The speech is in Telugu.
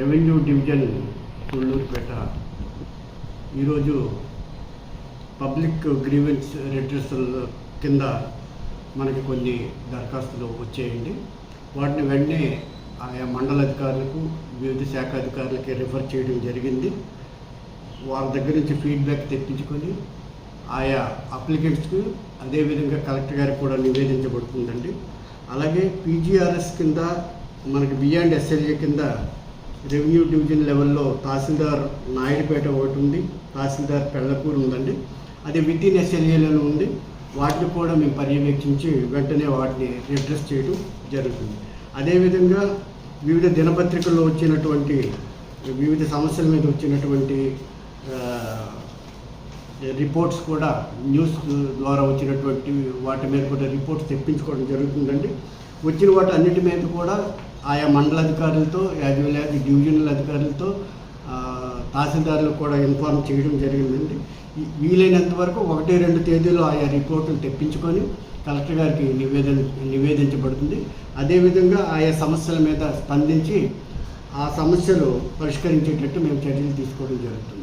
రెవెన్యూ డివిజన్ కొల్లూరుపేట ఈరోజు పబ్లిక్ గ్రీవెన్స్ రిట్రెసల్ కింద మనకి కొన్ని దరఖాస్తులు వచ్చేయండి. వాటిని వెంటనే ఆయా మండల అధికారులకు వివిధ శాఖ అధికారులకి రిఫర్ చేయడం జరిగింది. వారి దగ్గర నుంచి ఫీడ్బ్యాక్ తెప్పించుకొని ఆయా అప్లికెంట్స్కు అదేవిధంగా కలెక్టర్ గారికి కూడా నివేదించబడుతుందండి. అలాగే పీజీఆర్ఎస్ కింద మనకి బియాండ్ ఎస్ఎల్ఏ కింద రెవెన్యూ డివిజన్ లెవెల్లో తహసీల్దార్ నాయుడుపేట ఒకటి ఉంది తహసీల్దార్ పెళ్ళకూరు ఉందండి. అది విత్ ఇన్ ఎస్ఎల్ఏలో ఉంది వాటిని కూడా మేము పర్యవేక్షించి వెంటనే వాటిని రిడ్రెస్ చేయడం జరుగుతుంది. అదేవిధంగా వివిధ దినపత్రికల్లో వచ్చినటువంటి వివిధ సమస్యల మీద వచ్చినటువంటి రిపోర్ట్స్ కూడా న్యూస్ ద్వారా వచ్చినటువంటి వాటి మీద కూడా రిపోర్ట్స్ తెప్పించుకోవడం జరుగుతుందండి. వచ్చిన వాటి అన్నిటి మీద కూడా ఆయా మండల అధికారులతో యాజ్ యాజ్ డివిజనల్ అధికారులతో ఆ, తహసీల్దారులకు కూడా ఇన్ఫార్మ్ చేయడం జరిగిందండి. వీలైనంత వరకు ఒకటి రెండు తేదీలో ఆయా రిపోర్టులు తెప్పించుకొని కలెక్టర్ గారికి నివేదన నివేదించబడుతుంది. అదేవిధంగా ఆయా సమస్యల మీద స్పందించి ఆ సమస్యలు పరిష్కరించేటట్టు మేము చర్యలు తీసుకోవడం జరుగుతుంది.